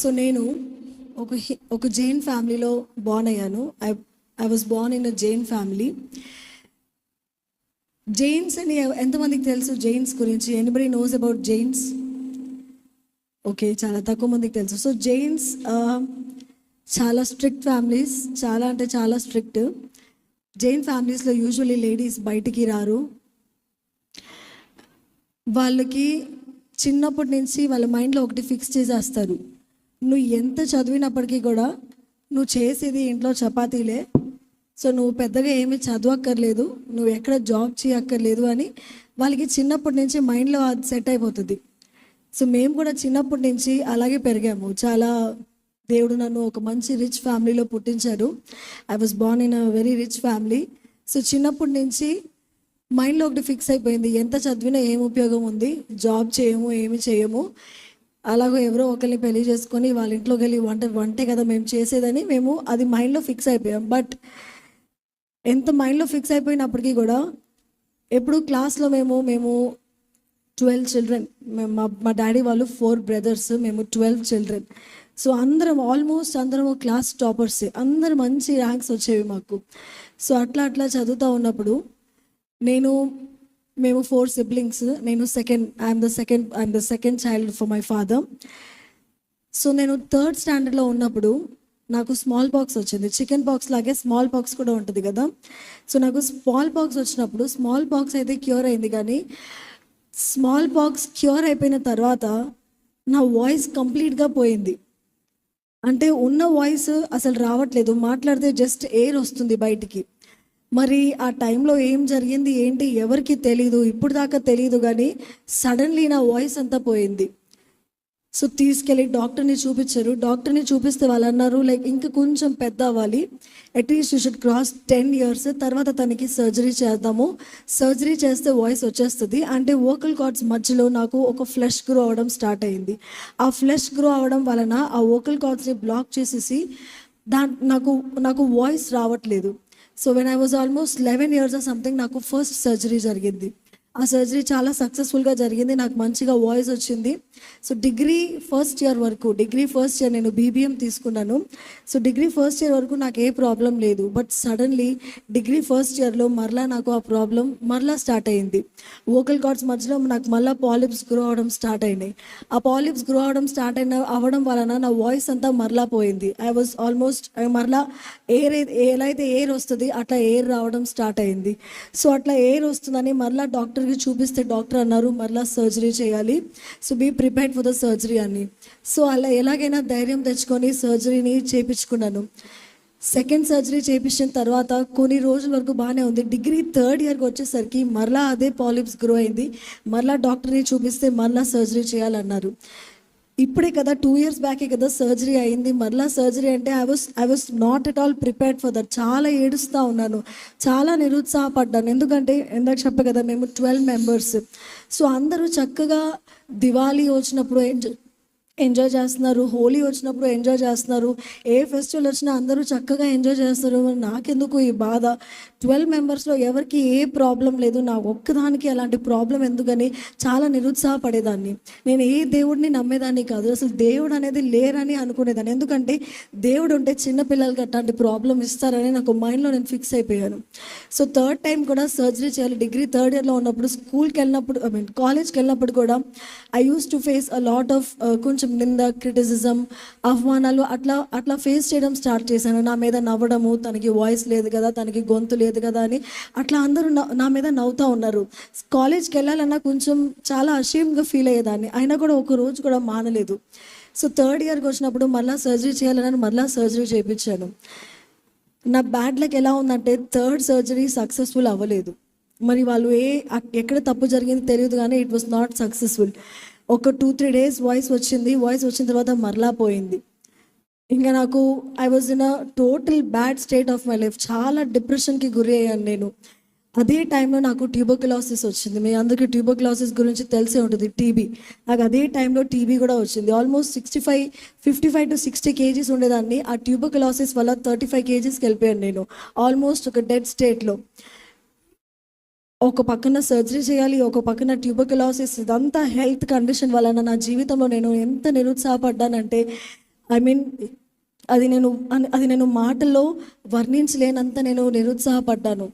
So నేను ఒక ఒక జైన్ ఫ్యామిలీలో బార్న్ అయ్యాను. I I was born in a Jain family Jains అని ఎంతమందికి తెలుసు? జైన్స్ గురించి anybody knows about Jains okay చాలా తక్కువ మందికి తెలుసు. సో జైన్స్ uh, చాలా స్ట్రిక్ట్ ఫ్యామిలీస్ చాలా అంటే చాలా స్ట్రిక్ట్ జైన్ ఫ్యామిలీస్లో యూజువలీ లేడీస్ బయటికి రారు. వాళ్ళకి చిన్నప్పటి నుంచి వాళ్ళ మైండ్లో ఒకటి ఫిక్స్ చేసేస్తారు. నువ్వు ఎంత చదివినప్పటికీ కూడా నువ్వు చేసేది ఇంట్లో చపాతీలే. సో నువ్వు పెద్దగా ఏమీ చదవక్కర్లేదు. నువ్వు ఎక్కడ జాబ్ చేయక్కర్లేదు అని వాళ్ళకి చిన్నప్పటి నుంచి మైండ్లో అది సెట్ అయిపోతుంది. సో మేము కూడా చిన్నప్పటి నుంచి అలాగే పెరిగాము. చాలా దేవుడు నన్ను ఒక మంచి రిచ్ ఫ్యామిలీలో పుట్టించారు I was born in a very rich family. So చిన్నప్పటి నుంచి మైండ్లో ఒకటి ఫిక్స్ అయిపోయింది. ఎంత చదివినా ఏం ఉపయోగం ఉంది? జాబ్ చేయము ఏమి చేయము. అలాగో ఎవరో ఒకరిని పెళ్ళి చేసుకొని వాళ్ళ ఇంట్లోకి వెళ్ళి వంట వంటే కదా మేము చేసేదని మేము అది మైండ్లో ఫిక్స్ అయిపోయాం. బట్ ఎంత మైండ్లో ఫిక్స్ అయిపోయినప్పటికీ కూడా ఎప్పుడు క్లాస్లో మేము మేము ట్వెల్వ్ చిల్డ్రన్ మా మా డాడీ వాళ్ళు ఫోర్ బ్రదర్స్ మేము ట్వెల్వ్ చిల్డ్రన్. సో అందరం ఆల్మోస్ట్ అందరం క్లాస్ టాపర్సే అందరు మంచి ర్యాంక్స్ వచ్చేవి మాకు. సో అట్లా అట్లా చదువుతూ ఉన్నప్పుడు నేను మేము ఫోర్ సిబ్లింగ్స్ నేను second I'm the second I'm the second child for my father so నేను థర్డ్ స్టాండర్డ్లో ఉన్నప్పుడు నాకు స్మాల్ పాక్స్ వచ్చింది. చికెన్ పాక్స్ లాగే స్మాల్ పాక్స్ కూడా ఉంటుంది కదా. సో నాకు స్మాల్ పాక్స్ వచ్చినప్పుడు స్మాల్ పాక్స్ అయితే క్యూర్ అయింది కానీ స్మాల్ పాక్స్ క్యూర్ అయిపోయిన తర్వాత నా వాయిస్ కంప్లీట్గా పోయింది. అంటే ఉన్న వాయిస్ అసలు రావట్లేదు. మాట్లాడితే జస్ట్ ఎయిర్ వస్తుంది బయటికి. మరి ఆ టైంలో ఏం జరిగింది? ఏంటి? ఎవరికి తెలీదు. ఇప్పుడు దాకా తెలియదు కానీ సడన్లీ నా వాయిస్ అంతా పోయింది. సో తీసుకెళ్ళి డాక్టర్ని చూపించారు. డాక్టర్ని చూపిస్తే వాళ్ళు అన్నారు లైక్ ఇంకా కొంచెం పెద్ద అవ్వాలి. At least you should cross ten years తర్వాత తనకి సర్జరీ చేద్దాము. సర్జరీ చేస్తే వాయిస్ వచ్చేస్తుంది. అంటే ఓకల్ కార్డ్స్ మధ్యలో నాకు ఒక ఫ్లెష్ గ్రో అవ్వడం స్టార్ట్ అయింది. ఆ ఫ్లెష్ గ్రో అవ్వడం వలన ఆ ఓకల్ కార్డ్స్ని బ్లాక్ చేసేసి దా నాకు నాకు వాయిస్ రావట్లేదు. So when I was almost eleven years something నాకు ఫస్ట్ సర్జరీ జరిగింది. ఆ సర్జరీ చాలా సక్సెస్ఫుల్గా జరిగింది. నాకు మంచిగా వాయిస్ వచ్చింది. సో డిగ్రీ ఫస్ట్ ఇయర్ వరకు డిగ్రీ ఫస్ట్ ఇయర్ నేను బీబీఎం తీసుకున్నాను. సో డిగ్రీ ఫస్ట్ ఇయర్ వరకు నాకు ఏ ప్రాబ్లం లేదు. బట్ సడన్లీ డిగ్రీ ఫస్ట్ ఇయర్లో మరలా నాకు ఆ ప్రాబ్లం మరలా స్టార్ట్ అయింది. వోకల్ కార్డ్స్ మధ్యలో నాకు మళ్ళీ పాలిప్స్ గ్రో అవడం స్టార్ట్ అయినాయి. ఆ పాలిప్స్ గ్రో అవడం స్టార్ట్ అయిన అవ్వడం వలన నా వాయిస్ అంతా మరలా పోయింది. ఐ వాజ్ ఆల్మోస్ట్ మరలా ఎయిర్ ఎలా అయితే ఎయిర్ వస్తుంది అట్లా ఎయిర్ రావడం స్టార్ట్ అయింది. సో అట్లా ఎయిర్ వస్తుందని మరలా డాక్టర్కి చూపిస్తే డాక్టర్ అన్నారు మరలా సర్జరీ చేయాలి. So be prepared for the surgery అని సో అలా ఎలాగైనా ధైర్యం తెచ్చుకొని సర్జరీని చేయించుకున్నాను సెకండ్ సర్జరీ చేయించిన తర్వాత కొన్ని రోజుల వరకు బాగానే ఉంది. డిగ్రీ థర్డ్ ఇయర్కి వచ్చేసరికి మరలా అదే పాలిప్స్ గ్రో అయింది. మరలా డాక్టర్ని చూపిస్తే మరలా సర్జరీ చేయాలన్నారు. ఇప్పుడే కదా టూ ఇయర్స్ బ్యాకే కదా సర్జరీ అయింది. మరలా సర్జరీ అంటే I was I was not at all prepared for that చాలా ఏడుస్తూ ఉన్నాను. చాలా నిరుత్సాహపడ్డాను. ఎందుకంటే ఎందాక చెప్పే కదా మేము ట్వెల్వ్ మెంబర్స్ సో అందరూ చక్కగా దివాళీ వచ్చినప్పుడు ఎంజాయ్ చేస్తున్నారు హోలీ వచ్చినప్పుడు ఎంజాయ్ చేస్తున్నారు ఏ ఫెస్టివల్ వచ్చినా అందరూ చక్కగా ఎంజాయ్ చేస్తారు నాకెందుకు ఈ బాధ? ట్వెల్వ్ మెంబర్స్లో ఎవరికి ఏ ప్రాబ్లం లేదు. నా ఒక్కదానికి అలాంటి ప్రాబ్లం ఎందుకని చాలా నిరుత్సాహపడేదాన్ని. నేను ఏ దేవుడిని నమ్మేదాన్ని కాదు. అసలు దేవుడు అనేది లేరని అనుకునేదాన్ని. ఎందుకంటే దేవుడు ఉంటే చిన్న పిల్లలకి అట్లాంటి ప్రాబ్లం ఇస్తారని నాకు మైండ్లో నేను ఫిక్స్ అయిపోయాను. సో థర్డ్ టైం కూడా సర్జరీ చేయాలి. డిగ్రీ థర్డ్ ఇయర్లో ఉన్నప్పుడు స్కూల్కి వెళ్ళినప్పుడు ఐ మీన్ కాలేజ్కి వెళ్ళినప్పుడు కూడా I used to face a lot of కొంచెం నింద క్రిటిసిజం అవమానాలు అట్లా అట్లా ఫేస్ చేయడం స్టార్ట్ చేశాను. నా మీద నవ్వడము తనకి వాయిస్ లేదు కదా తనకి గొంతు లేదు కదా అని అట్లా అందరూ నా- మీద నవ్వుతూ ఉన్నారు. కాలేజ్కి వెళ్ళాలన్నా కొంచెం చాలా అషేమ్గా ఫీల్ అయ్యేదాన్ని. అయినా కూడా ఒక రోజు కూడా మానలేదు. సో థర్డ్ ఇయర్కి వచ్చినప్పుడు మళ్ళీ సర్జరీ చేయాలని మళ్ళీ సర్జరీ చేయించాను. నా బ్యాడ్ లక్ ఎలా ఉందంటే థర్డ్ సర్జరీ సక్సెస్ఫుల్ అవ్వలేదు. మరి వాళ్ళు ఏ ఎక్కడ తప్పు జరిగింది తెలియదు కానీ ఇట్ వాస్ నాట్ సక్సెస్ఫుల్ ఒక టూ త్రీ డేస్ వాయిస్ వచ్చింది. వాయిస్ వచ్చిన తర్వాత మరలా పోయింది. ఇంకా నాకు I was in a total bad state of my life చాలా డిప్రెషన్కి గురి అయ్యాను నేను. అదే టైంలో నాకు ట్యూబోక్లాసిస్ వచ్చింది. మీ అందరికీ ట్యూబోక్లాసిస్ గురించి తెలిసే ఉంటుంది టీబీ నాకు అదే టైంలో టీబీ కూడా వచ్చింది. Almost sixty five fifty five to sixty KGs ఉండేదాన్ని. ఆ ట్యూబోక్లాసిస్ వల్ల థర్టీ ఫైవ్ కేజీస్కి వెళ్ళిపోయాను నేను. ఆల్మోస్ట్ ఒక డెడ్ స్టేట్లో ఒక పక్కన సర్జరీ చేయాలి ఒక పక్కన ట్యూబర్కులోసిస్ ఇదంతా హెల్త్ కండిషన్ వలన నా జీవితంలో నేను ఎంత నిరుత్సాహపడ్డానంటే ఐ మీన్ అది నేను అన్- అది నేను మాటల్లో వర్ణించలేనంత నేను నిరుత్సాహపడ్డాను.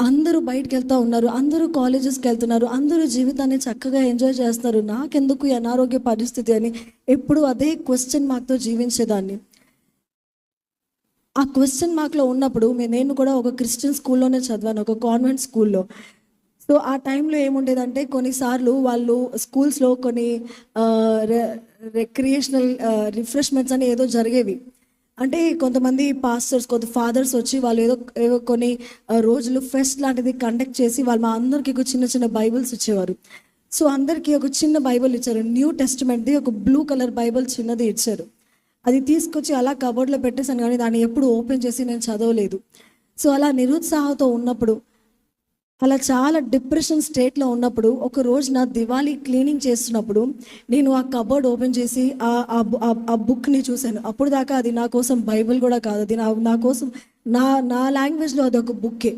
అందరూ బయటకు వెళ్తూ ఉన్నారు అందరూ కాలేజెస్కి వెళ్తున్నారు అందరూ జీవితాన్ని చక్కగా ఎంజాయ్ చేస్తున్నారు. నాకెందుకు ఈ అనారోగ్య పరిస్థితి అని ఎప్పుడు అదే క్వశ్చన్ మార్క్తో జీవించేదాన్ని. ఆ క్వశ్చన్ మార్క్లో ఉన్నప్పుడు నేను కూడా ఒక క్రిస్టియన్ స్కూల్లోనే చదివాను ఒక కాన్వెంట్ స్కూల్లో సో ఆ టైంలో ఏముండేదంటే కొన్నిసార్లు వాళ్ళు స్కూల్స్లో కొన్ని రిక్రియేషనల్ రిఫ్రెష్మెంట్స్ అని ఏదో జరిగేవి. అంటే కొంతమంది పాస్టర్స్ కొంత ఫాదర్స్ వచ్చి వాళ్ళు ఏదో ఏదో కొన్ని రోజులు ఫెస్ట్ లాంటిది కండక్ట్ చేసి వాళ్ళు మా అందరికీ ఒక చిన్న చిన్న బైబిల్స్ ఇచ్చేవారు. సో అందరికీ ఒక చిన్న బైబిల్ ఇచ్చారు. న్యూ టెస్ట్మెంట్ది ఒక బ్లూ కలర్ బైబిల్ చిన్నది ఇచ్చారు. అది తీసుకొచ్చి అలా కబోర్డ్లో పెట్టేశాను కానీ దాన్ని ఎప్పుడు ఓపెన్ చేసి నేను చదవలేదు. సో అలా నిరుత్సాహంతో ఉన్నప్పుడు అలా చాలా డిప్రెషన్ స్టేట్లో ఉన్నప్పుడు ఒక రోజు నా దివాళీ క్లీనింగ్ చేస్తున్నప్పుడు నేను ఆ కబోర్డ్ ఓపెన్ చేసి ఆ బు- ఆ- బుక్ని చూశాను. అప్పుడు దాకా అది నా కోసం బైబిల్ కూడా కాదు. అది నా నా కోసం నా నా లాంగ్వేజ్లో అది ఒక బుక్కే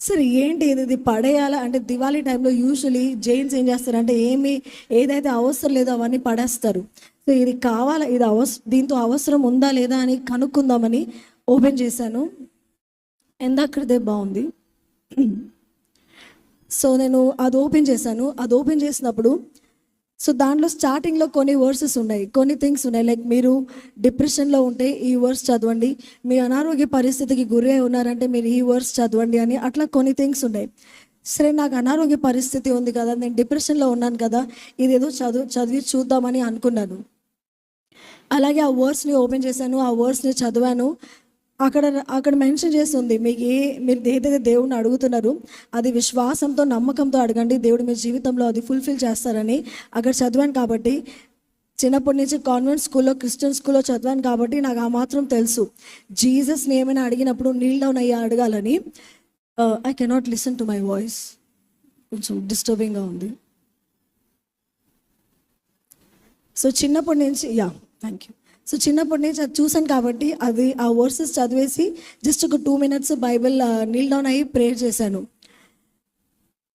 సరే ఏంటి ఇది? ఇది పడేయాలా? అంటే దివాళీ టైంలో యూజువలీ జైన్స్ ఏం చేస్తారంటే ఏమి ఏదైతే అవసరం లేదో అవన్నీ పడేస్తారు. ఇది కావాలా? ఇది అవస దీంతో అవసరం ఉందా లేదా అని కనుక్కుందామని ఓపెన్ చేశాను. ఎందాకడిదే బాగుంది. సో నేను అది ఓపెన్ చేశాను. అది ఓపెన్ చేసినప్పుడు సో దాంట్లో స్టార్టింగ్లో కొన్ని వర్సెస్ ఉన్నాయి. కొన్ని థింగ్స్ ఉన్నాయి. లైక్ మీరు డిప్రెషన్లో ఉంటే ఈ వర్స్ చదవండి. మీ అనారోగ్య పరిస్థితికి గురి అయి ఉన్నారంటే మీరు ఈ వర్స్ చదవండి అని అట్లా కొన్ని థింగ్స్ ఉన్నాయి. సరే నాకు అనారోగ్య పరిస్థితి ఉంది కదా నేను డిప్రెషన్లో ఉన్నాను కదా ఇదేదో చదువు చదివి చూద్దామని అనుకున్నాను. అలాగే ఆ వర్డ్స్ని ఓపెన్ చేశాను ఆ వర్డ్స్ని చదివాను. అక్కడ అక్కడ మెన్షన్ చేస్తుంది మీకు ఏ మీరు ఏదైతే దేవుడిని అడుగుతున్నారు అది విశ్వాసంతో నమ్మకంతో అడగండి దేవుడు మీ జీవితంలో అది ఫుల్ఫిల్ చేస్తారని అక్కడ చదివాను కాబట్టి చిన్నప్పటి నుంచి కాన్వెంట్ స్కూల్లో క్రిస్టియన్ స్కూల్లో చదివాను కాబట్టి నాకు ఆ మాత్రం తెలుసు. జీసస్ని ఏమైనా అడిగినప్పుడు నీల్ డౌన్ అయ్యి అడగాలని I cannot listen to my voice కొంచెం డిస్టర్బింగ్గా ఉంది. సో చిన్నప్పటి నుంచి యా థ్యాంక్ యూ సో చిన్నప్పటి నుంచి అది చూసాను కాబట్టి అది ఆ వర్సెస్ చదివేసి జస్ట్ ఒక two minutes Bible kneel down అయ్యి ప్రేయర్ చేశాను.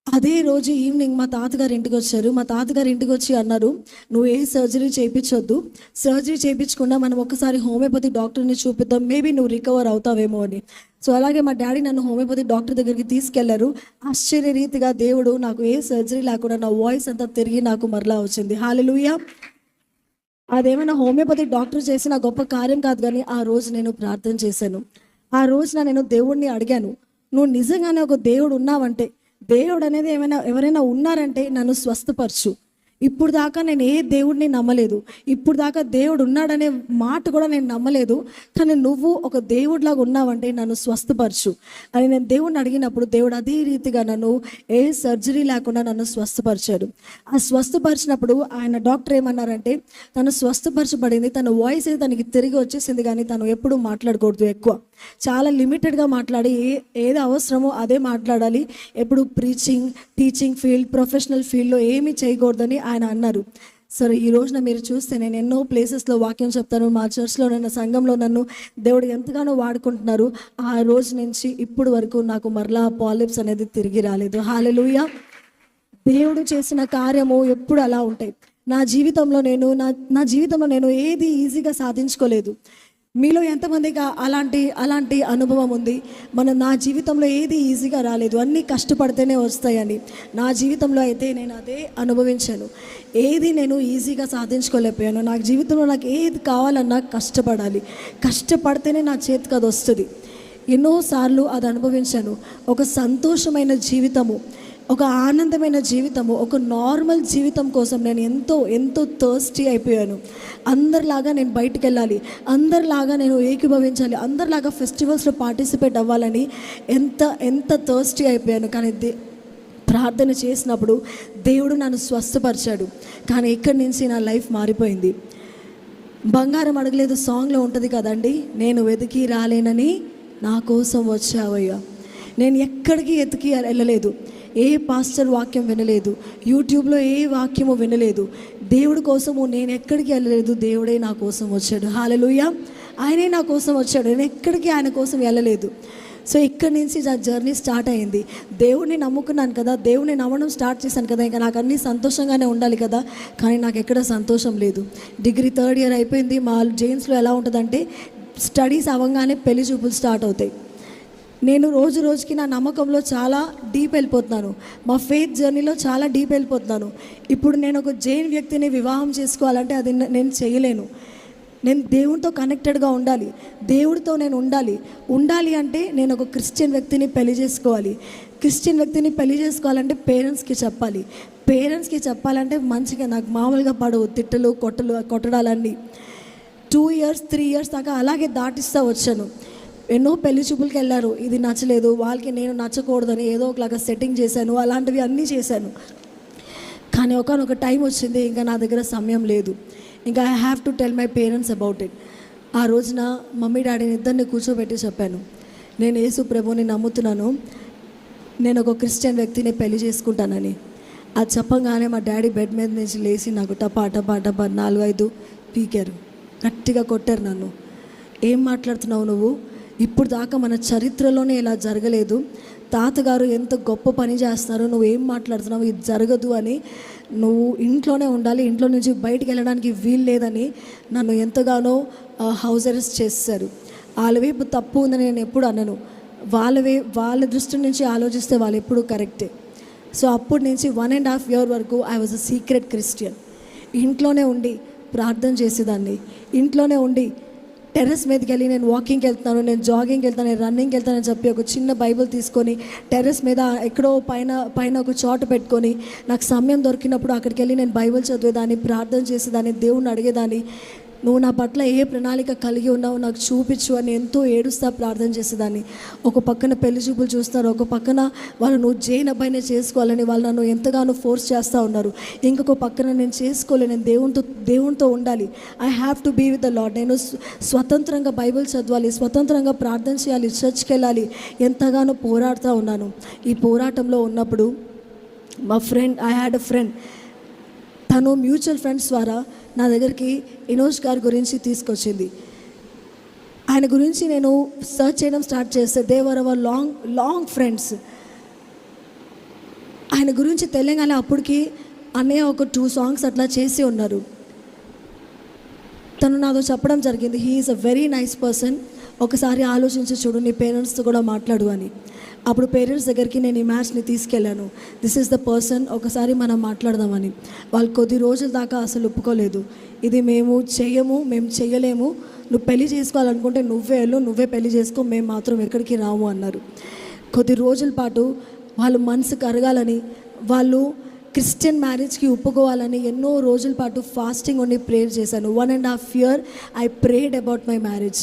అదే రోజు ఈవినింగ్ మా తాతగారు ఇంటికి వచ్చారు. మా తాతగారు ఇంటికి వచ్చి అన్నారు నువ్వు ఏ సర్జరీ చేయించొద్దు. సర్జరీ చేయించకుండా మనం ఒకసారి హోమియోపతి డాక్టర్ని చూపిద్దాం. మేబీ నువ్వు రికవర్ అవుతావేమో అని. సో అలాగే మా డాడీ నన్ను హోమియోపతి డాక్టర్ దగ్గరికి తీసుకెళ్ళారు. ఆశ్చర్య రీతిగా దేవుడు నాకు ఏ సర్జరీ లేకుండా నా వాయిస్ అంతా తిరిగి నాకు మరలా వచ్చింది. హాలెలూయా అదేమైనా హోమియోపతి డాక్టర్ చేసిన గొప్ప కార్యం కాదు కానీ ఆ రోజు నేను ప్రార్థన చేశాను. ఆ రోజున నేను దేవుడిని అడిగాను నువ్వు నిజంగానే ఒక దేవుడు ఉన్నావంటే దేవుడు అనేది ఏమైనా ఎవరైనా ఉన్నారంటే నన్ను స్వస్థపరచు. ఇప్పుడు దాకా నేను ఏ దేవుడిని నమ్మలేదు. ఇప్పుడు దాకా దేవుడు ఉన్నాడనే మాట కూడా నేను నమ్మలేదు. కానీ నువ్వు ఒక దేవుడిలాగా ఉన్నావంటే నన్ను స్వస్థపరచు. అని నేను దేవుడిని అడిగినప్పుడు దేవుడు అదే రీతిగా నన్ను ఏ సర్జరీ లేకుండా నన్ను స్వస్థపరిచాడు. ఆ స్వస్థపరిచినప్పుడు ఆయన డాక్టర్ ఏమన్నారంటే తను స్వస్థపరచబడింది తన వాయిస్ అయితే తనకి తిరిగి వచ్చేసింది కానీ తను ఎప్పుడు మాట్లాడకూడదు ఎక్కువ. చాలా లిమిటెడ్గా మాట్లాడి ఏ ఏది అవసరమో అదే మాట్లాడాలి. ఎప్పుడు ప్రీచింగ్ టీచింగ్ ఫీల్డ్ ప్రొఫెషనల్ ఫీల్డ్లో ఏమీ చేయకూడదని ఆయన అన్నారు. సరే ఈ రోజున మీరు చూస్తే నేను ఎన్నో ప్లేసెస్లో వాక్యం చెప్తాను. మా చర్చ్లో నన్ను సంఘంలో నన్ను దేవుడు ఎంతగానో వాడుకుంటున్నారు. ఆ రోజు నుంచి ఇప్పుడు వరకు నాకు మరలా పాలిప్స్ అనేది తిరిగి రాలేదు. హాలెలూయా దేవుడు చేసిన కార్యము ఎప్పుడు అలా ఉంటాయి. నా జీవితంలో నేను నా నా జీవితంలో నేను ఏది ఈజీగా సాధించుకోలేదు. మీలో ఎంతమందికి అలాంటి అలాంటి అనుభవం ఉంది? మన నా జీవితంలో ఏది ఈజీగా రాలేదు. అన్నీ కష్టపడితేనే వస్తాయని. నా జీవితంలో అయితే నేను అదే అనుభవించాను. ఏది నేను ఈజీగా సాధించుకోలేకపోయాను నా జీవితంలో నాకు ఏది కావాలన్నా కష్టపడాలి. కష్టపడితేనే నా చేతికి అది వస్తుంది. ఎన్నోసార్లు అది అనుభవించాను. ఒక సంతోషమైన జీవితము. ఒక ఆనందమైన జీవితము ఒక నార్మల్ జీవితం కోసం నేను ఎంతో ఎంతో థర్స్టీ అయిపోయాను. అందరిలాగా నేను బయటికి వెళ్ళాలి అందరిలాగా నేను ఏకీభవించాలి. అందరిలాగా ఫెస్టివల్స్లో పార్టిసిపేట్ అవ్వాలని ఎంత ఎంత థర్స్టీ అయిపోయాను. కానీ దే ప్రార్థన చేసినప్పుడు దేవుడు నన్ను స్వస్థపరిచాడు. కానీ ఇక్కడి నుంచి నా లైఫ్ మారిపోయింది. బంగారం అడగలేదు సాంగ్లో ఉంటుంది కదండి నేను వెతికి రాలేనని నా కోసం వచ్చావయ్యా. నేను ఎక్కడికి ఎతికి వెళ్ళలేదు. ఏ పాస్టర్ వాక్యం వినలేదు యూట్యూబ్లో ఏ వాక్యము వినలేదు దేవుడి కోసము నేను ఎక్కడికి వెళ్ళలేదు దేవుడే నా కోసం వచ్చాడు. హాలలుయ ఆయనే నా కోసం వచ్చాడు. నేను ఎక్కడికి ఆయన కోసం వెళ్ళలేదు. సో ఇక్కడి నుంచి నా జర్నీ స్టార్ట్ అయింది. దేవుడిని నమ్ముకున్నాను కదా దేవుడిని నమ్మడం స్టార్ట్ చేశాను కదా ఇంకా నాకు అన్నీ సంతోషంగానే ఉండాలి కదా కానీ నాకు ఎక్కడ సంతోషం లేదు. డిగ్రీ థర్డ్ ఇయర్ అయిపోయింది. మా జైన్స్లో ఎలా ఉంటుందంటే స్టడీస్ అవ్వగానే పెళ్ళి చూపులు స్టార్ట్ అవుతాయి. నేను రోజు రోజుకి నా నమ్మకంలో చాలా డీప్ వెళ్ళిపోతున్నాను. మా ఫెయిత్ జర్నీలో చాలా డీప్ వెళ్ళిపోతున్నాను. ఇప్పుడు నేను ఒక జైన్ వ్యక్తిని వివాహం చేసుకోవాలంటే అది నేను చేయలేను. నేను దేవునితో కనెక్టెడ్గా ఉండాలి. దేవుడితో నేను ఉండాలి. ఉండాలి అంటే నేను ఒక క్రిస్టియన్ వ్యక్తిని పెళ్ళి చేసుకోవాలి. క్రిస్టియన్ వ్యక్తిని పెళ్ళి చేసుకోవాలంటే పేరెంట్స్కి చెప్పాలి. పేరెంట్స్కి చెప్పాలంటే మంచిగా నాకు మామూలుగా పడవు. తిట్టలు కొట్టలు కొట్టడాలన్నీ. టూ ఇయర్స్ త్రీ ఇయర్స్ దాకా అలాగే దాటిస్తూ వచ్చాను. ఎన్నో పెళ్ళి చూపులకి వెళ్ళారు. ఇది నచ్చలేదు. వాళ్ళకి నేను నచ్చకూడదని ఏదో ఒకలాగా సెట్టింగ్ చేశాను. అలాంటివి అన్నీ చేశాను. కానీ ఒకనొక టైం వచ్చింది. ఇంకా నా దగ్గర సమయం లేదు. ఇంకా I have to tell my parents about it ఆ రోజున మమ్మీ డాడీని ఇద్దరిని కూర్చోబెట్టి చెప్పాను. నేను యేసు ప్రభుని నమ్ముతున్నాను. నేను ఒక క్రిస్టియన్ వ్యక్తిని పెళ్ళి చేసుకుంటానని. అది చెప్పగానే మా డాడీ బెడ్ మీద నుంచి లేచి నాకు టపా టపా టపా నాలుగు ఐదు పీకారు. గట్టిగా కొట్టారు నన్ను. ఏం మాట్లాడుతున్నావు నువ్వు? ఇప్పుడు దాకా మన చరిత్రలోనే ఇలా జరగలేదు. తాతగారు ఎంత గొప్ప పని చేస్తున్నారు నువ్వు ఏం మాట్లాడుతున్నావు ఇది జరగదు అని నువ్వు ఇంట్లోనే ఉండాలి ఇంట్లో నుంచి బయటికి వెళ్ళడానికి వీలు లేదని నన్ను ఎంతగానో హౌస్ అరెస్ట్ చేశారు. వాళ్ళ వైపు తప్పు ఉందని నేను ఎప్పుడు అనను. వాళ్ళ వే వాళ్ళ దృష్టి నుంచి ఆలోచిస్తే వాళ్ళు ఎప్పుడు కరెక్టే. సో అప్పటి నుంచి వన్ అండ్ హాఫ్ ఇయర్ వరకు I was a secret Christian ఇంట్లోనే ఉండి ప్రార్థన చేసేదాన్ని. ఇంట్లోనే ఉండి టెర్రస్ మీదకి వెళ్ళి నేను వాకింగ్కి వెళ్తున్నాను నేను జాగింగ్కి వెళ్తాను నేను రన్నింగ్కి వెళ్తానని చెప్పి ఒక చిన్న బైబిల్ తీసుకొని టెర్రస్ మీద ఎక్కడో పైన పైన ఒక చోట పెట్టుకొని నాకు సమయం దొరికినప్పుడు అక్కడికి వెళ్ళి నేను బైబిల్ చదివేదాన్ని ప్రార్థన చేసేదాన్ని దేవుణ్ణి అడిగేదాన్ని. నువ్వు నా పట్ల ఏ ప్రణాళిక కలిగి ఉన్నావు నాకు చూపించు అని ఎంతో ఏడుస్తా ప్రార్థన చేసేదాన్ని. ఒక పక్కన పెళ్ళి చూపులు చూస్తారు ఒక పక్కన వాళ్ళు నువ్వు జైన్ చేసుకోవాలని వాళ్ళు నన్ను ఎంతగానో ఫోర్స్ చేస్తూ ఉన్నారు. ఇంకొక పక్కన నేను చేసుకోలే నేను దేవునితో దేవునితో ఉండాలి. I have to be with the Lord నేను స్వతంత్రంగా బైబిల్ చదవాలి స్వతంత్రంగా ప్రార్థన చేయాలి చర్చ్కి వెళ్ళాలి. ఎంతగానో పోరాడుతూ ఉన్నాను. ఈ పోరాటంలో ఉన్నప్పుడు మా friend I had a friend తను మ్యూచువల్ ఫ్రెండ్స్ ద్వారా నా దగ్గరికి ఇనోజ్ గారి గురించి తీసుకొచ్చింది. ఆయన గురించి నేను సర్చ్ చేయడం స్టార్ట్ చేస్తే they were our long long friends. ఆయన గురించి తెలంగాణ అప్పటికి అన్నయ్య ఒక టూ సాంగ్స్ అట్లా చేసి ఉన్నారు. తను నాతో చెప్పడం జరిగింది. He is a very nice person. ఒకసారి ఆలోచించి చూడు నీ పేరెంట్స్తో కూడా మాట్లాడు అని. అప్పుడు పేరెంట్స్ దగ్గరికి నేను ఈ మ్యాచ్ని తీసుకెళ్ళాను. దిస్ ఈస్ ద పర్సన్ ఒకసారి మనం మాట్లాడదామని వాళ్ళు కొద్ది రోజుల దాకా అసలు ఒప్పుకోలేదు. ఇది మేము చెయ్యము మేము చెయ్యలేము నువ్వు పెళ్ళి చేసుకోవాలనుకుంటే నువ్వే వెళ్ళు నువ్వే పెళ్ళి చేసుకో మేము మాత్రం ఎక్కడికి రాము అన్నారు. కొద్ది రోజుల పాటు వాళ్ళు మనసు కరగాలని వాళ్ళు క్రిస్టియన్ మ్యారేజ్కి ఒప్పుకోవాలని ఎన్నో రోజుల పాటు ఫాస్టింగ్ ఉండి ప్రేయర్ చేశాను. One and half year I prayed about my marriage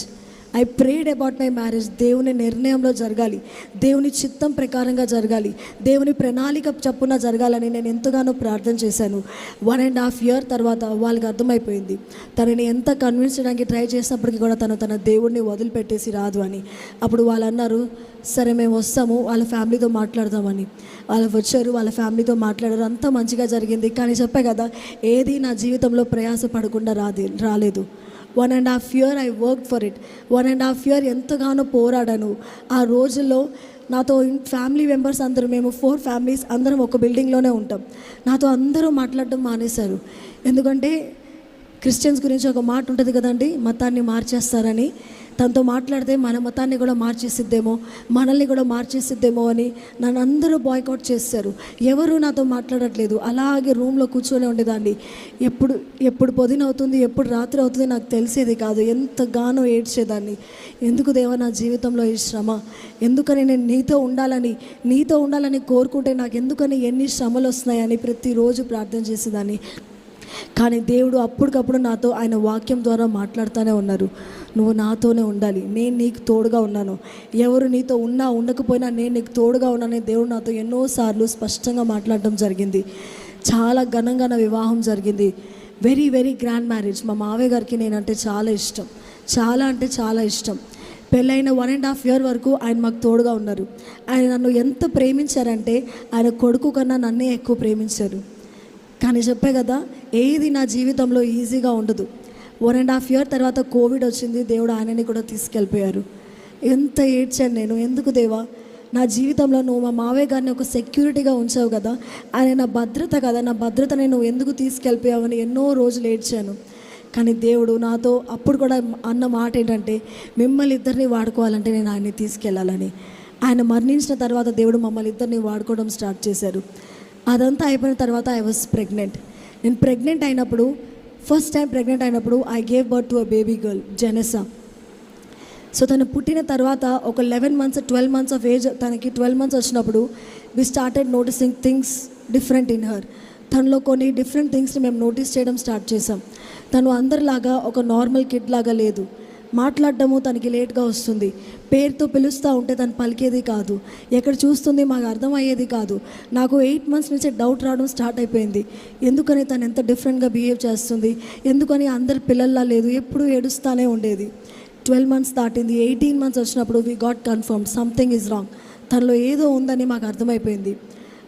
I prayed about my marriage దేవుని నిర్ణయంలో జరగాలి. దేవుని చిత్తం ప్రకారంగా జరగాలి. దేవుని ప్రణాళిక చప్పున జరగాలని నేను ఎంతగానో ప్రార్థన చేశాను. వన్ అండ్ హాఫ్ ఇయర్ తర్వాత వాళ్ళకి అర్థమైపోయింది. తనని ఎంత కన్విన్స్ చేయడానికి ట్రై చేసినప్పటికీ కూడా తను తన దేవుడిని వదిలిపెట్టేసి రాదు అని. అప్పుడు వాళ్ళు అన్నారు సరే మేము వస్తాము. వాళ్ళ ఫ్యామిలీతో మాట్లాడదామని. వాళ్ళు వచ్చారు. వాళ్ళ ఫ్యామిలీతో మాట్లాడారు. అంతా మంచిగా జరిగింది. కానీ చెప్పే కదా ఏది నా జీవితంలో ప్రయాస పడకుండా రాదే రాలేదు. One and half year I work for it one and half year ఎంతగానో పోరాడాను. ఆ రోజుల్లో నాతో ఫ్యామిలీ మెంబర్స్ అందరూ మేము ఫోర్ ఫ్యామిలీస్ అందరం ఒక బిల్డింగ్లోనే ఉంటాం. నాతో అందరూ మాట్లాడడం మానేశారు. ఎందుకంటే క్రిస్టియన్స్ గురించి ఒక మాట ఉంటుంది కదండి మతాన్ని మార్చేస్తారని. తనతో మాట్లాడితే మన మతాన్ని కూడా మార్చేసిద్దేమో మనల్ని కూడా మార్చేసిద్దేమో అని నన్ను అందరూ బాయ్కౌట్ చేస్తారు. ఎవరు నాతో మాట్లాడట్లేదు. అలాగే రూమ్లో కూర్చొని ఉండేదాన్ని. ఎప్పుడు ఎప్పుడు పొదిన అవుతుంది ఎప్పుడు రాత్రి అవుతుంది నాకు తెలిసేది కాదు. ఎంతగానో ఏడ్చేదాన్ని. ఎందుకు దేవా నా జీవితంలో ఈ శ్రమ? ఎందుకని నేను నీతో ఉండాలని నీతో ఉండాలని కోరుకుంటే నాకు ఎందుకని ఎన్ని శ్రమలు వస్తున్నాయని ప్రతిరోజు ప్రార్థన చేసేదాన్ని. కానీ దేవుడు అప్పటికప్పుడు నాతో ఆయన వాక్యం ద్వారా మాట్లాడుతూనే ఉన్నారు. నువ్వు నాతోనే ఉండాలి. నేను నీకు తోడుగా ఉన్నాను. ఎవరు నీతో ఉన్నా ఉండకపోయినా నేను నీకు తోడుగా ఉన్నానని దేవుడు నాతో ఎన్నోసార్లు స్పష్టంగా మాట్లాడడం జరిగింది. చాలా ఘనంగా నా వివాహం జరిగింది. వెరీ వెరీ గ్రాండ్ మ్యారేజ్ మా మావయ్య గారికి నేనంటే చాలా ఇష్టం. చాలా అంటే చాలా ఇష్టం. పెళ్ళైన వన్ అండ్ హాఫ్ ఇయర్ వరకు ఆయన మాకు తోడుగా ఉన్నారు. ఆయన నన్ను ఎంత ప్రేమించారంటే ఆయన కొడుకు కన్నా నన్నే ఎక్కువ ప్రేమించారు. కానీ చెప్పే కదా ఏది నా జీవితంలో ఈజీగా ఉండదు. వన్ అండ్ హాఫ్ ఇయర్ తర్వాత కోవిడ్ వచ్చింది దేవుడు ఆయనని కూడా తీసుకెళ్ళిపోయారు. ఎంత ఏడ్చాను నేను ఎందుకు దేవా? నా జీవితంలో నువ్వు మా మావే గారిని ఒక సెక్యూరిటీగా ఉంచావు కదా ఆయన నా భద్రత కదా నా భద్రతని నువ్వు ఎందుకు తీసుకెళ్ళిపోయావని ఎన్నో రోజులు ఏడ్చాను. కానీ దేవుడు నాతో అప్పుడు కూడా అన్న మాట ఏంటంటే మిమ్మల్ని ఇద్దరిని వాడుకోవాలంటే నేను ఆయన్ని తీసుకెళ్ళాలని. ఆయన మరణించిన తర్వాత దేవుడు మమ్మల్ని ఇద్దరిని వాడుకోవడం స్టార్ట్ చేశారు. అదంతా అయిపోయిన తర్వాత ఐ వాజ్ ప్రెగ్నెంట్ నేను ప్రెగ్నెంట్ అయినప్పుడు ఫస్ట్ టైం ప్రెగ్నెంట్ అయినప్పుడు I gave birth to a baby girl Genesa so తను పుట్టిన తర్వాత ఒక eleven months twelve months of age తనకి ట్వెల్వ్ మంత్స్ వచ్చినప్పుడు we started noticing things different in her తనలో కొన్ని డిఫరెంట్ థింగ్స్ని మేము నోటీస్ చేయడం స్టార్ట్ చేసాం తను అందరిలాగా ఒక నార్మల్ కిడ్ లాగా లేదు. మాట్లాడటము తనకి లేట్గా వస్తుంది. పేరుతో పిలుస్తూ ఉంటే తను పలికేది కాదు. ఎక్కడ చూస్తుంది మాకు అర్థమయ్యేది కాదు. నాకు ఎయిట్ మంత్స్ నుంచి డౌట్ రావడం స్టార్ట్ అయిపోయింది. ఎందుకని తను ఎంత డిఫరెంట్గా బిహేవ్ చేస్తుంది? ఎందుకని అందరి పిల్లల్లా లేదు? ఎప్పుడూ ఏడుస్తూనే ఉండేది. ట్వెల్వ్ మంత్స్ దాటింది. ఎయిటీన్ మంత్స్ వచ్చినప్పుడు we got confirm something is wrong తనలో ఏదో ఉందని మాకు అర్థమైపోయింది.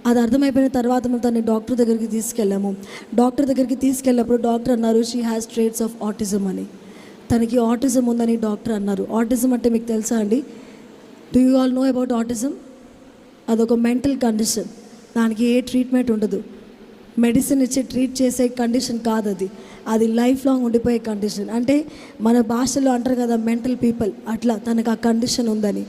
అది అర్థమైపోయిన తర్వాత మేము తనని డాక్టర్ దగ్గరికి తీసుకెళ్ళాము. డాక్టర్ దగ్గరికి తీసుకెళ్ళినప్పుడు డాక్టర్ అన్నారు she has traits of autism అని. తనకి ఆటిజం ఉందని డాక్టర్ అన్నారు. ఆటిజం అంటే మీకు తెలుసా అండి? Do you all know about autism అదొక మెంటల్ కండిషన్. దానికి ఏ ట్రీట్మెంట్ ఉండదు. మెడిసిన్ ఇచ్చి ట్రీట్ చేసే కండిషన్ కాదు అది అది లైఫ్ లాంగ్ ఉండిపోయే కండిషన్. అంటే మన భాషలో అంటారు కదా మెంటల్ పీపుల్ అట్లా తనకు ఆ కండిషన్ ఉందని.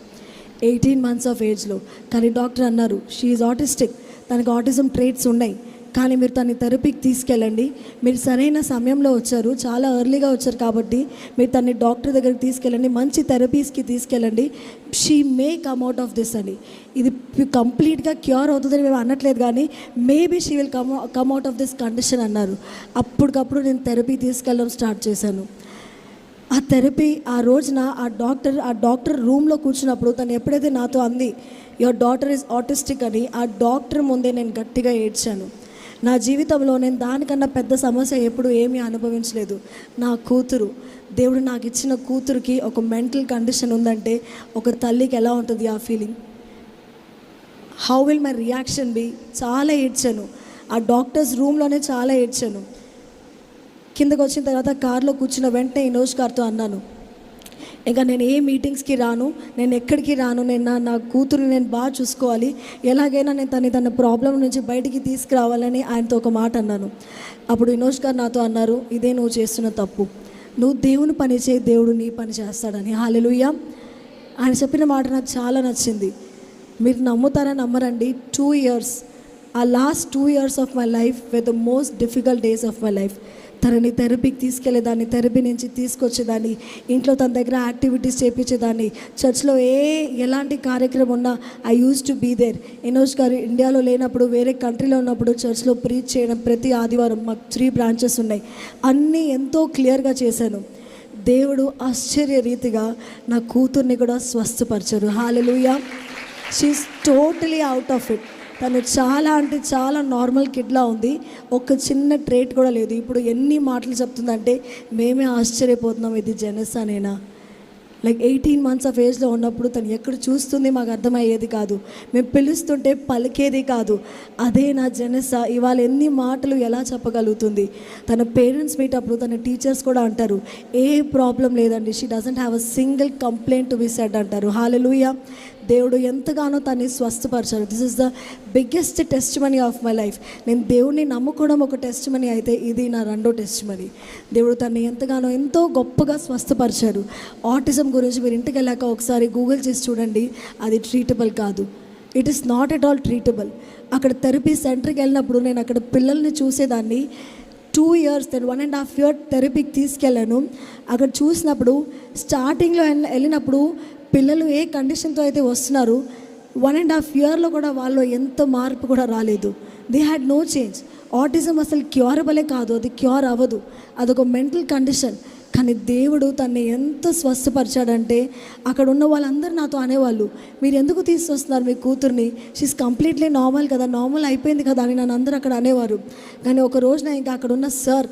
ఎయిటీన్ మంత్స్ ఆఫ్ ఏజ్లో. కానీ డాక్టర్ అన్నారు షీఈ్ ఆటిస్టిక్ తనకు ఆటిజం ట్రేట్స్ ఉన్నాయి. కానీ మీరు తన థెరపీకి తీసుకెళ్ళండి. మీరు సరైన సమయంలో వచ్చారు. చాలా ఎర్లీగా వచ్చారు కాబట్టి మీరు తన్ని డాక్టర్ దగ్గరికి తీసుకెళ్ళండి. మంచి థెరపీస్కి తీసుకెళ్ళండి. She may come out of this అని. ఇది కంప్లీట్గా క్యూర్ అవుతుందని మేము అనట్లేదు కానీ maybe she will come come out of this condition అన్నారు. అప్పటికప్పుడు నేను థెరపీ తీసుకెళ్ళడం స్టార్ట్ చేశాను. ఆ థెరపీ ఆ రోజున ఆ డాక్టర్ ఆ డాక్టర్ రూమ్లో కూర్చున్నప్పుడు తను ఎప్పుడైతే నాతో అంది యువర్ డాటర్ ఇస్ ఆటిస్టిక్ అని ఆ డాక్టర్ ముందే నేను గట్టిగా ఏడ్చాను. నా జీవితంలో నేను దానికన్నా పెద్ద సమస్య ఎప్పుడు ఏమీ అనుభవించలేదు. నా కూతురు దేవుడు నాకు ఇచ్చిన కూతురికి ఒక మెంటల్ కండిషన్ ఉందంటే ఒక తల్లికి ఎలా ఉంటుంది ఆ feeling? How will my reaction be చాలా ఏడ్చాను. ఆ డాక్టర్స్ రూమ్లోనే చాలా ఏడ్చాను. కిందకు వచ్చిన తర్వాత కారులో కూర్చున్న వెంటనే ఇనోజ్ గారితో అన్నాను ఇంకా నేను ఏ మీటింగ్స్కి రాను నేను ఎక్కడికి రాను నేను నా నా కూతురు నేను బాగా చూసుకోవాలి. ఎలాగైనా నేను తను తన ప్రాబ్లం నుంచి బయటికి తీసుకురావాలని ఆయనతో ఒక మాట అన్నాను. అప్పుడు వినోద్ గారు నాతో అన్నారు ఇదే నువ్వు చేస్తున్న తప్పు. నువ్వు దేవుని పని చేయి దేవుడు నీ పని చేస్తాడని. హాలెలుయ్య ఆయన చెప్పిన మాట నాకు చాలా నచ్చింది. మీరు నమ్ముతారా నమ్మరండి. టూ ఇయర్స్ ఆ last two years of my life with the most difficult days of my life తనని థెరపీకి తీసుకెళ్ళేదాన్ని థెరపీ నుంచి తీసుకొచ్చేదాన్ని ఇంట్లో తన దగ్గర యాక్టివిటీస్ చేపించేదాన్ని. చర్చ్లో ఏ ఎలాంటి కార్యక్రమం ఉన్నా I use to be there Enosh గారు ఇండియాలో లేనప్పుడు వేరే కంట్రీలో ఉన్నప్పుడు చర్చ్లో ప్రీచ్ చేయడం ప్రతి ఆదివారం మాకు త్రీ బ్రాంచెస్ ఉన్నాయి. అన్నీ ఎంతో క్లియర్గా చేశాను. దేవుడు ఆశ్చర్య రీతిగా నా కూతుర్ని కూడా స్వస్థపరిచారు hallelujah she's totally out of it తను చాలా అంటే చాలా నార్మల్ కిడ్లా ఉంది. ఒక చిన్న ట్రేట్ కూడా లేదు. ఇప్పుడు ఎన్ని మాటలు చెప్తుందంటే మేమే ఆశ్చర్యపోతున్నాం ఇది జనసానేనా? లైక్ ఎయిటీన్ మంత్స్ ఆఫ్ ఏజ్లో ఉన్నప్పుడు తను ఎక్కడ చూస్తుంది మాకు అర్థమయ్యేది కాదు. మేము పిలుస్తుంటే పలికేది కాదు. అదే నా జనస ఇవాళ ఎన్ని మాటలు ఎలా చెప్పగలుగుతుంది? తన పేరెంట్స్ మీట్ అప్పుడు తన టీచర్స్ కూడా అంటారు ఏ ప్రాబ్లం లేదండి she doesn't have a single complaint to be said అంటారు. హాలెలుయ దేవుడు ఎంతగానో తన్ని స్వస్థపరచాడు. This is the biggest testimony of my life నేను దేవుడిని నమ్ముకోవడం ఒక టెస్ట్ మనీ అయితే ఇది నా రెండో టెస్ట్ మనీ దేవుడు తన్ని ఎంతగానో ఎంతో గొప్పగా స్వస్థపరిచారు ఆటిజం గురించి మీరు ఇంటికి వెళ్ళాక ఒకసారి గూగుల్ చేసి చూడండి. అది ట్రీటబుల్ కాదు. It is not at all treatable అక్కడ థెరపీ సెంటర్కి వెళ్ళినప్పుడు నేను అక్కడ పిల్లల్ని చూసేదాన్ని. టూ ఇయర్స్ నేను వన్ అండ్ హాఫ్ ఇయర్ థెరపీకి తీసుకెళ్ళాను. అక్కడ చూసినప్పుడు స్టార్టింగ్లో వెళ్ళినప్పుడు పిల్లలు ఏ కండిషన్తో అయితే వస్తున్నారు వన్ అండ్ హాఫ్ ఇయర్లో కూడా వాళ్ళు ఎంత మార్పు కూడా రాలేదు. They had no change autism అసలు క్యూరబులే కాదు అది క్యూర్ అవ్వదు. అదొక మెంటల్ కండిషన్ కానీ దేవుడు తన్ని ఎంత స్వస్థపరిచాడంటే అక్కడ ఉన్న వాళ్ళందరూ నాతో అనేవాళ్ళు మీరు ఎందుకు తీసుకొస్తున్నారు మీ కూతుర్ని? షీస్ కంప్లీట్లీ నార్మల్ కదా నార్మల్ అయిపోయింది కదా అని నన్ను అందరూ అక్కడ అనేవారు. కానీ ఒక రోజున ఇంకా అక్కడ ఉన్న సార్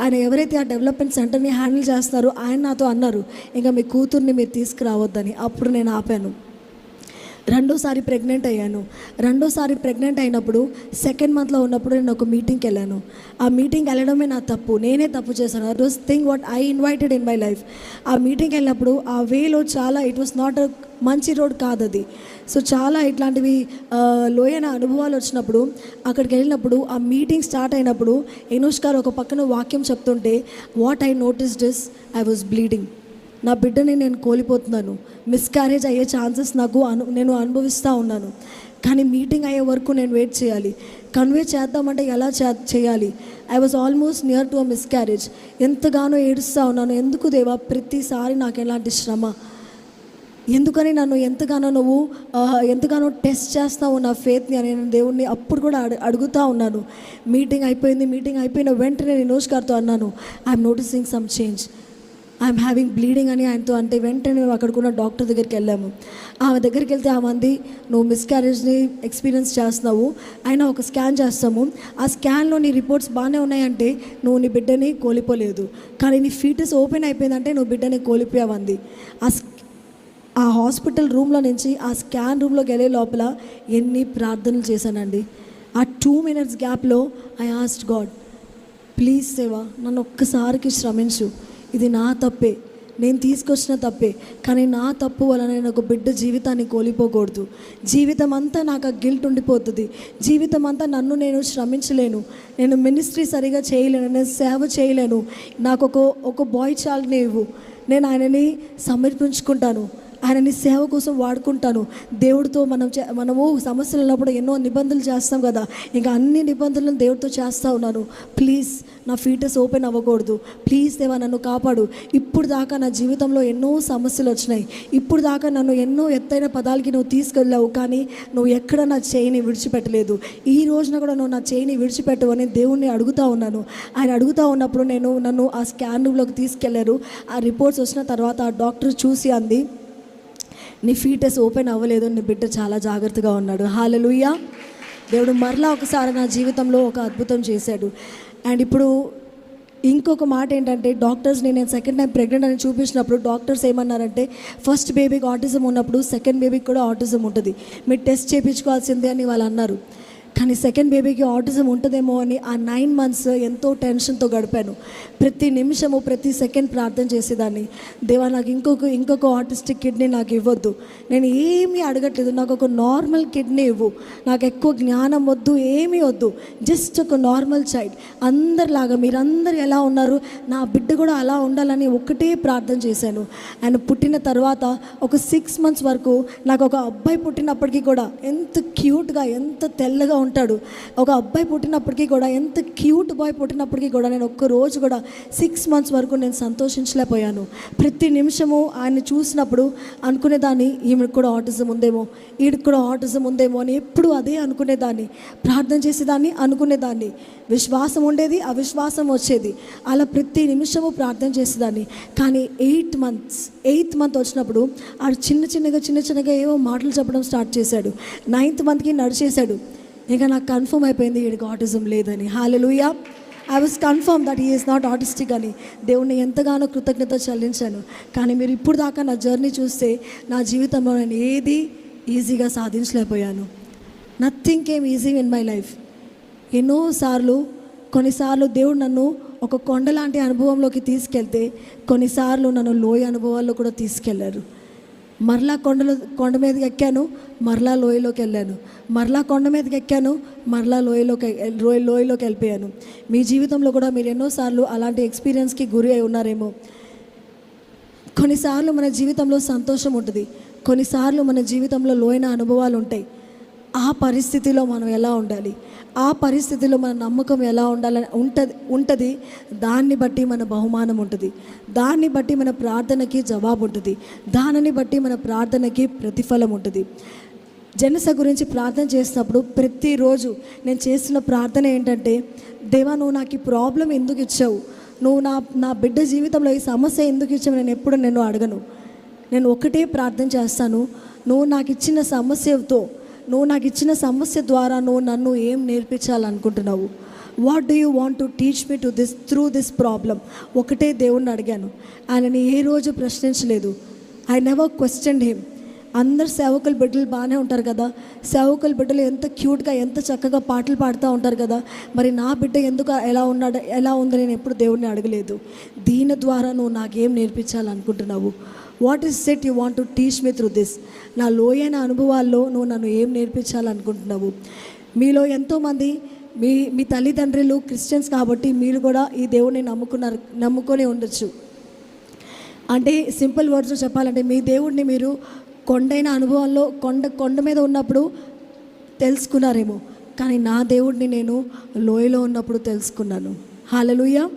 ఆయన ఎవరైతే ఆ డెవలప్మెంట్ సెంటర్ని హ్యాండిల్ చేస్తున్నారో ఆయన నాతో అన్నారు ఇంకా మీ కూతుర్ని మీరు తీసుకురావద్దని. అప్పుడు నేను ఆపాను. రెండోసారి ప్రెగ్నెంట్ అయ్యాను. రెండోసారి ప్రెగ్నెంట్ అయినప్పుడు సెకండ్ మంత్లో ఉన్నప్పుడు నేను ఒక మీటింగ్కి వెళ్ళాను. ఆ మీటింగ్ వెళ్ళడమే నా తప్పు. నేనే తప్పు చేశాను. That was thing what I invited in my life ఆ మీటింగ్కి వెళ్ళినప్పుడు ఆ వేలో చాలా ఇట్ వాస్ నాట్ అ మంచి రోడ్ కాదు అది సో చాలా ఇట్లాంటివి ఆ, లోయైన అనుభవాలు వచ్చినప్పుడు అక్కడికి వెళ్ళినప్పుడు ఆ మీటింగ్ స్టార్ట్ అయినప్పుడు ఎనోష్ గారు ఒక పక్కన వాక్యం చెప్తుంటే what I notice this I was bleeding నా బిడ్డని నేను కోల్పోతున్నాను. మిస్క్యారేజ్ అయ్యే ఛాన్సెస్ నాకు అను నేను అనుభవిస్తూ ఉన్నాను. కానీ మీటింగ్ అయ్యే వరకు నేను వెయిట్ చేయాలి. కన్వే చేద్దామంటే ఎలా చే చేయాలి? I was almost near to a miscarriage ఎంతగానో ఏడుస్తూ ఉన్నాను. ఎందుకు దేవా? ప్రతిసారి నాకు ఎలాంటి శ్రమ? ఎందుకని నన్ను ఎంతగానో నువ్వు ఎంతగానో టెస్ట్ చేస్తావు నా ఫేత్ని అని నేను దేవుణ్ణి అప్పుడు కూడా అడు అడుగుతూ ఉన్నాను. మీటింగ్ అయిపోయింది మీటింగ్ అయిపోయిన వెంటనే నేను నోష్ గారితో అన్నాను I'm noticing some change I'm having bleeding అని ఆయనతో అంటే వెంటనే మేము అక్కడికున్న డాక్టర్ దగ్గరికి వెళ్ళాము. ఆమె దగ్గరికి వెళ్తే ఆమె అంది నువ్వు మిస్క్యారేజ్ని ఎక్స్పీరియన్స్ చేస్తున్నావు అయినా ఒక స్కాన్ చేస్తాము. ఆ స్కాన్లో నీ రిపోర్ట్స్ బాగానే ఉన్నాయంటే నువ్వు నీ బిడ్డని కోల్పోలేదు. కానీ నీ ఫీటస్ ఓపెన్ అయిపోయిందంటే నువ్వు బిడ్డని కోల్పోయావంది ఆ స్- ఆ హాస్పిటల్ రూమ్లో నుంచి ఆ స్కాన్ రూమ్లోకి వెళ్ళే లోపల ఎన్ని ప్రార్థనలు చేశానండి. ఆ టూ మినిట్స్ గ్యాప్లో I asked God please save నన్ను ఒక్కసారికి శ్రమించు. ఇది నా తప్పే. నేను తీసుకొచ్చిన తప్పే. కానీ నా తప్పు వలన నేను ఒక బిడ్డ జీవితాన్ని కోల్పోకూడదు. జీవితం అంతా నాకు ఆ గిల్ట్ ఉండిపోతుంది. జీవితం అంతా నన్ను నేను శ్రమించలేను. నేను మినిస్ట్రీ సరిగా చేయలేను. నేను సేవ చేయలేను. నాకు ఒక ఒక బాయ్ చాల్ని ఇవ్వు. నేను ఆయనని సమర్పించుకుంటాను. ఆయనని సేవ కోసం వాడుకుంటాను. దేవుడితో మనం చే- మనము సమస్యలు ఉన్నప్పుడు ఎన్నో నిబంధనలు చేస్తాం కదా. ఇంకా అన్ని నిబంధనలను దేవుడితో చేస్తూ ఉన్నాను. ప్లీజ్ నా ఫీటర్స్ ఓపెన్ అవ్వకూడదు. ప్లీజ్ దేవా నన్ను కాపాడు. ఇప్పుడు దాకా నా జీవితంలో ఎన్నో సమస్యలు వచ్చినాయి. ఇప్పుడు దాకా నన్ను ఎన్నో ఎత్తైన పదాలకి నువ్వు తీసుకెళ్ళావు. కానీ నువ్వు ఎక్కడ నా చేయిని విడిచిపెట్టలేదు. ఈ రోజున కూడా నువ్వు నా చేయిని విడిచిపెట్టవు అని దేవుణ్ణి అడుగుతా ఉన్నాను. ఆయన అడుగుతా ఉన్నప్పుడు నేను నన్ను ఆ స్కాన్ రూమ్లోకి తీసుకెళ్ళారు. ఆ రిపోర్ట్స్ వచ్చిన తర్వాత ఆ డాక్టర్ చూసి అంది నీ ఫీటస్ ఓపెన్ అవ్వలేదు నీ బిడ్డ చాలా జాగ్రత్తగా ఉన్నాడు. హాలలుయ్యా దేవుడు మరలా ఒకసారి నా జీవితంలో ఒక అద్భుతం చేశాడు. అండ్ ఇప్పుడు ఇంకొక మాట ఏంటంటే డాక్టర్స్ని నేను సెకండ్ టైం ప్రెగ్నెంట్ అని చూపించినప్పుడు డాక్టర్స్ ఏమన్నారంటే ఫస్ట్ బేబీకి ఆటిజం ఉన్నప్పుడు సెకండ్ బేబీకి కూడా ఆటిజం ఉంటుంది. మీరు టెస్ట్ చేయించుకోవాల్సిందే అని వాళ్ళు అన్నారు. కానీ సెకండ్ బేబీకి ఆటిజం ఉంటుందేమో అని ఆ నైన్ మంత్స్ ఎంతో టెన్షన్తో గడిపాను. ప్రతి నిమిషము ప్రతి సెకండ్ ప్రార్థన చేసేదాన్ని. దేవా నాకు ఇంకొక ఇంకొక ఆటిస్టిక్ కిడ్నీ నాకు ఇవ్వద్దు. నేను ఏమీ అడగట్లేదు. నాకు ఒక నార్మల్ కిడ్నీ ఇవ్వు. నాకు ఎక్కువ జ్ఞానం వద్దు ఏమీ వద్దు. జస్ట్ ఒక నార్మల్ చైల్డ్ అందరిలాగా మీరందరూ ఎలా ఉన్నారు? నా బిడ్డ కూడా అలా ఉండాలని ఒకటే ప్రార్థన చేశాను. ఆయన పుట్టిన తర్వాత ఒక సిక్స్ మంత్స్ వరకు నాకు ఒక అబ్బాయి పుట్టినప్పటికీ కూడా ఎంత క్యూట్గా ఎంత తెల్లగా ఉంటాడు. ఒక అబ్బాయి పుట్టినప్పటికీ కూడా ఎంత క్యూట్ బాయ్ పుట్టినప్పటికీ కూడా నేను ఒక్క రోజు కూడా సిక్స్ మంత్స్ వరకు నేను సంతోషించలేకపోయాను. ప్రతి నిమిషము ఆయన్ని చూసినప్పుడు అనుకునేదాన్ని ఈమెకు కూడా ఆటిజం ఉందేమో ఈడికి కూడా ఆటిజం ఉందేమో అని ఎప్పుడు అదే అనుకునేదాన్ని. ప్రార్థన చేసేదాన్ని అనుకునేదాన్ని. విశ్వాసం ఉండేది అవిశ్వాసం వచ్చేది. అలా ప్రతి నిమిషము ప్రార్థన చేసేదాన్ని. కానీ ఎయిట్ మంత్స్ ఎయిత్ మంత్ వచ్చినప్పుడు ఆడు చిన్న చిన్నగా చిన్న చిన్నగా ఏవో మాటలు చెప్పడం స్టార్ట్ చేశాడు. నైన్త్ మంత్కి నడిచేశాడు. ఇక నాకు కన్ఫర్మ్ అయిపోయింది వీడికి ఆటిజం లేదని. Hallelujah I was confirm that is not artistic అని. దేవుణ్ణి ఎంతగానో కృతజ్ఞత చెల్లించాను. కానీ మీరు ఇప్పుడు దాకా నా జర్నీ చూస్తే నా జీవితంలో నేను ఏది ఈజీగా సాధించలేకపోయాను. Nothing came easy in my life ఎన్నోసార్లు కొన్నిసార్లు దేవుడు నన్ను ఒక కొండ లాంటి అనుభవంలోకి తీసుకెళ్తే కొన్నిసార్లు నన్ను లోయ అనుభవాల్లో కూడా తీసుకెళ్ళారు. మరలా కొండలో కొండ మీదకి ఎక్కాను మరలా లోయలోకి వెళ్ళాను. మరలా కొండ మీదకి ఎక్కాను మరలా లోయలోకి లోయ లోయలోకి వెళ్ళిపోయాను. మీ జీవితంలో కూడా మీరు ఎన్నోసార్లు అలాంటి ఎక్స్పీరియన్స్కి గురి అయి ఉన్నారేమో. కొన్నిసార్లు మన జీవితంలో సంతోషం ఉంటుంది. కొన్నిసార్లు మన జీవితంలో లోయన అనుభవాలు ఉంటాయి. ఆ పరిస్థితిలో మనం ఎలా ఉండాలి? ఆ పరిస్థితిలో మన నమ్మకం ఎలా ఉండాలని ఉంటుంది ఉంటుంది? దాన్ని బట్టి మన బహుమానం ఉంటుంది. దాన్ని బట్టి మన ప్రార్థనకి జవాబు ఉంటుంది. దానిని బట్టి మన ప్రార్థనకి ప్రతిఫలం ఉంటుంది. జనస గురించి ప్రార్థన చేసినప్పుడు ప్రతిరోజు నేను చేస్తున్న ప్రార్థన ఏంటంటే దేవా నువ్వు నాకు ఈ ప్రాబ్లం ఎందుకు ఇచ్చావు? నువ్వు నా నా బిడ్డ జీవితంలో ఈ సమస్య ఎందుకు ఇచ్చావు? నేను ఎప్పుడు నేను అడగను. నేను ఒకటే ప్రార్థన చేస్తాను. నువ్వు నాకు ఇచ్చిన సమస్యతో నువ్వు నాకు ఇచ్చిన సమస్య ద్వారా నువ్వు నన్ను ఏం నేర్పించాలనుకుంటున్నావు? What do you want to teach me to this through this problem ఒకటే దేవుణ్ణి అడిగాను. ఆయనని ఏ రోజు ప్రశ్నించలేదు. ఐ నెవర్ క్వశ్చన్ హిమ్ అందరు సేవకుల బిడ్డలు బాగానే ఉంటారు కదా? సేవకుల బిడ్డలు ఎంత క్యూట్గా ఎంత చక్కగా పాటలు పాడుతూ ఉంటారు కదా? మరి నా బిడ్డ ఎందుకు ఎలా ఉన్నాడు ఎలా ఉందో నేను ఎప్పుడు దేవుడిని అడగలేదు. దీని ద్వారా నువ్వు నాకేం నేర్పించాలనుకుంటున్నావు? What is set you want to teach me through this నా లోయైన అనుభవాల్లో నువ్వు నన్ను ఏం నేర్పించాలనుకుంటున్నావు? మీలో ఎంతోమంది మీ మీ తల్లిదండ్రులు క్రిస్టియన్స్ కాబట్టి మీరు కూడా ఈ దేవుడిని నమ్ముకున్నారు నమ్ముకొని ఉండొచ్చు. అంటే సింపుల్ వర్డ్స్లో చెప్పాలంటే మీ దేవుడిని మీరు కొండైన అనుభవంలో కొండ కొండ మీద ఉన్నప్పుడు తెలుసుకున్నారేమో. కానీ నా దేవుడిని నేను లోయలో ఉన్నప్పుడు తెలుసుకున్నాను. హాలలుయ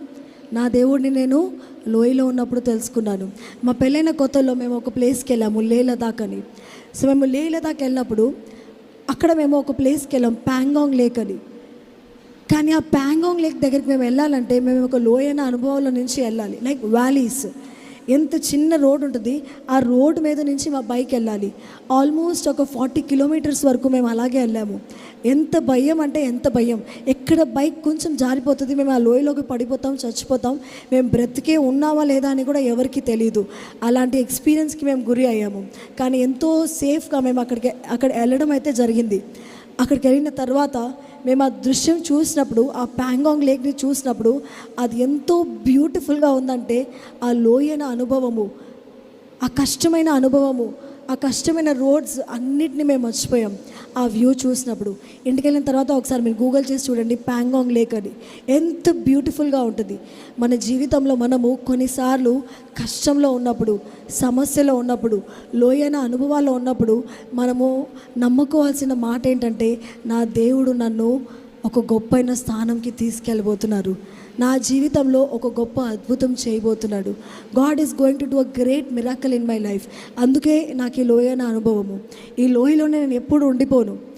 నా దేవుడిని నేను లోయలో ఉన్నప్పుడు తెలుసుకున్నాను. మా పెళ్ళైన కొత్తలో మేము ఒక ప్లేస్కి వెళ్ళాము లే లదాఖ్ అని సో మేము లే లదాఖ్ వెళ్ళినప్పుడు అక్కడ మేము ఒక ప్లేస్కి వెళ్ళాం ప్యాంగాంగ్ లేక్ అని. కానీ ఆ ప్యాంగాంగ్ లేక్ దగ్గరికి మేము వెళ్ళాలంటే మేము ఒక లోయైన అనుభవంలో నుంచి వెళ్ళాలి లైక్ వ్యాలీస్. ఎంత చిన్న రోడ్ ఉంటుంది ఆ రోడ్ మీద నుంచి మా బైక్ వెళ్ళాలి. ఆల్మోస్ట్ ఒక ఫార్టీ కిలోమీటర్స్ వరకు మేము అలాగే వెళ్ళాము. ఎంత భయం అంటే ఎంత భయం. ఎక్కడ బైక్ కొంచెం జారిపోతుంది మేము ఆ లోయలోకి పడిపోతాం చచ్చిపోతాం. మేము బ్రతికే ఉన్నామా లేదా అని కూడా ఎవరికి తెలియదు అలాంటి ఎక్స్పీరియన్స్కి మేము గురి అయ్యాము. కానీ ఎంతో సేఫ్గా మేము అక్కడికి అక్కడ వెళ్ళడం అయితే జరిగింది. అక్కడికి వెళ్ళిన తర్వాత మేము ఆ దృశ్యం చూసినప్పుడు ఆ ప్యాంగాంగ్ లేక్ని చూసినప్పుడు అది ఎంతో బ్యూటిఫుల్గా ఉందంటే ఆ లోయన అనుభవము ఆ కష్టమైన అనుభవము ఆ కష్టమైన రోడ్స్ అన్నిటిని మేము మర్చిపోయాం. ఆ వ్యూ చూసినప్పుడు. ఇంటికి వెళ్ళిన తర్వాత ఒకసారి మీరు గూగుల్ చేసి చూడండి ప్యాంగాంగ్ లేక్ అని. ఎంత బ్యూటిఫుల్గా ఉంటుంది. మన జీవితంలో మనము కొన్నిసార్లు కష్టంలో ఉన్నప్పుడు సమస్యలో ఉన్నప్పుడు లోయైన అనుభవాల్లో ఉన్నప్పుడు మనము నమ్ముకోవాల్సిన మాట ఏంటంటే నా దేవుడు నన్ను ఒక గొప్పైన స్థానంకి తీసుకెళ్ళబోతున్నారు. నా జీవితంలో ఒక గొప్ప అద్భుతం చేయబోతున్నాడు. God is going to do a great miracle in my life అందుకే నాకు ఈ లోయైన అనుభవము. ఈ లోయలోనే నేను ఎప్పుడు ఉండిపోను.